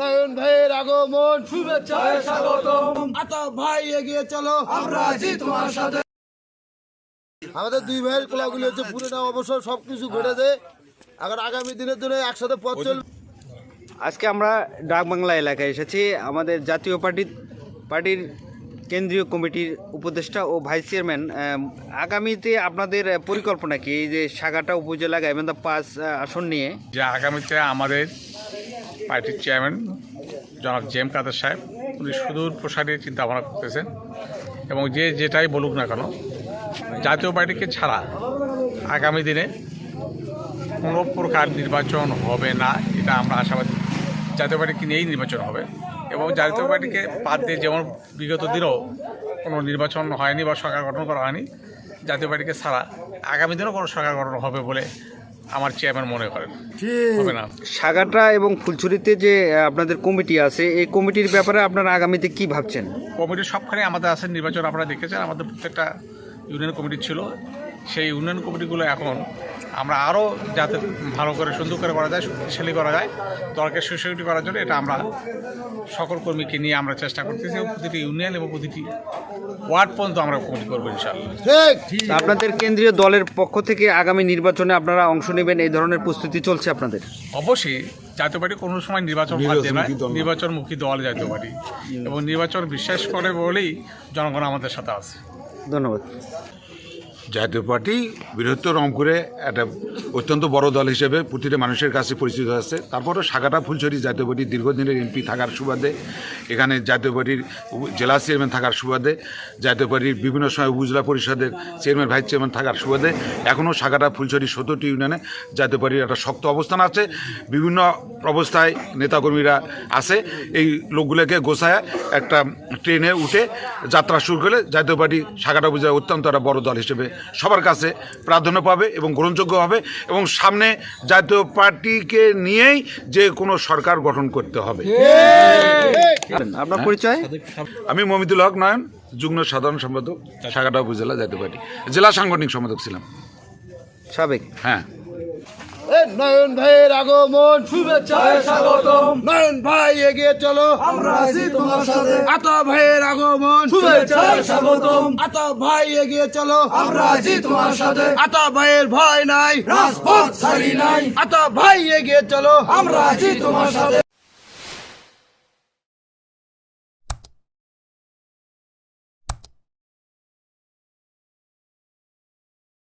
নয়ন ভাইয়ের আগমন। শুভেচ্ছায় স্বাগতম। আতা ভাই এগিয়ে চলো। আমরা আছি তোমার সাথে। আমাদের দুই ভাইয়ের কোলাগুলি হচ্ছে পুরোটা অবসর সবকিছু ঘটেছে এখন আগামী দিনের জন্য একসাথে পথ চলবে আজকে আমরা ডাকবাংলা এলাকায় এসেছি। আমাদের জাতীয় পার্টির পার্টির কেন্দ্রীয় কমিটির উপদেষ্টা ও ভাইস চেয়ারম্যান আগামীতে আপনাদের পরিকল্পনা কি? এই যে সাগাটা উপজেলা গাইবান্ধা পাঁচ আসন নিয়ে। যে আগামীতে আমাদের পার্টির চেয়ারম্যান জনাব জেম কাদের সাহেব, উনি সুদূর প্রসারী চিন্তা ভাবনা করতেছেন এবং যে যেটাই বলুক না কেন, জাতীয় পার্টিকে ছাড়া আগামী দিনে কোনো প্রকার নির্বাচন হবে না, এটা আমরা আশাবাদী। জাতীয় পার্টিকে নিয়েই নির্বাচন হবে এবং জাতীয় পার্টিকে বাদ দিয়ে যেমন বিগত দিনেও কোনো নির্বাচন হয়নি বা সরকার গঠন করা হয়নি, জাতীয় পার্টিকে ছাড়া আগামী দিনেও কোনো সরকার গঠন হবে বলে আমার চেয়ারম্যান মনে করেন। হবে না। সাগাটা এবং ফুলছড়িতে যে আপনাদের কমিটি আছে এই কমিটির ব্যাপারে আপনারা আগামীতে কি ভাবছেন? কমিটি সবখানে আমাদের আছে নির্বাচন আপনারা দেখেছেন আমাদের প্রত্যেকটা ইউনিয়ন কমিটি ছিল। সেই উন্নয়ন কমিটিগুলো এখন আমরা আরও যাতে ভালো করে সুন্দর করে করা যায় শক্তিশালী করা যায় দলকে সুশক্তি করার জন্য এটা আমরা সকল কর্মীকে নিয়ে আমরা চেষ্টা করতেছি এবং প্রতিটি ইউনিয়ন এবং প্রতিটি ওয়ার্ড পর্যন্ত আমরা কমিটি করব ইনশাআল্লাহ। ঠিক। তা আপনাদের কেন্দ্রীয় দলের পক্ষ থেকে আগামী নির্বাচনে আপনারা অংশ নেবেন এই ধরনের প্রস্তুতি চলছে আপনাদের? অবশ্যই জাতীয় পার্টি কোনো সময় নির্বাচন নির্বাচনমুখী দল জাতীয় পার্টি। এবং নির্বাচন বিশ্বাস করে বলেই জনগণ আমাদের সাথে আছে। ধন্যবাদ। জাতীয় পার্টি বৃহত্তর রংপুরে একটা অত্যন্ত বড় দল হিসেবে প্রতিটা মানুষের কাছে পরিচিত আছে। তারপরও সাগাটা ফুলছড়ি জাতীয় পার্টির দীর্ঘদিনের এমপি থাকার সুবাদে, এখানে জাতীয় পার্টির জেলা চেয়ারম্যান থাকার সুবাদে, জাতীয় পার্টির বিভিন্ন সময় উপজেলা পরিষদের চেয়ারম্যান, ভাইস চেয়ারম্যান থাকার সুবাদে, এখনও সাগাটা ফুলছড়ি সত্তরটি ইউনিয়নে জাতীয় পার্টির একটা শক্ত অবস্থান আছে। বিভিন্ন অবস্থায় নেতাকর্মীরা আছে। এই লোকগুলোকে গোছায় একটা ট্রেনে উঠে যাত্রা শুরু করলে জাতীয় পার্টি সাগাটা উপজেলা অত্যন্ত একটা বড় দল হিসেবে সবার কাছে প্রাধান্য পাবে এবং গ্রহণযোগ্য হবে এবং সামনে জাতীয় পার্টিকে নিয়েই যে কোনো সরকার গঠন করতে হবে। আপনার পরিচয়? আমি মমিদুল হক নয়ন যুগ্ম সাধারণ সম্পাদক সাগাটা উপজেলা জাতীয় পার্টি। জেলা সাংগঠনিক সম্পাদক ছিলাম। সাবেক। হ্যাঁ। নয়ন ভাইয়ের আগমন। শুভেচ্ছায় স্বাগতম। নয়ন ভাই এগিয়ে চলো। আমরা আছি তোমার সাথে। আতা ভাইয়ের আগমন। শুভেচ্ছায় স্বাগতম। আতা ভাই এগিয়ে চলো। আমরা আছি তোমার সাথে। আতা ভাইয়ের ভয় নাই। রাজপথ ছাড়ি নাই। আতা ভাই এগিয়ে চলো। আমরা আছি তোমার সাথে।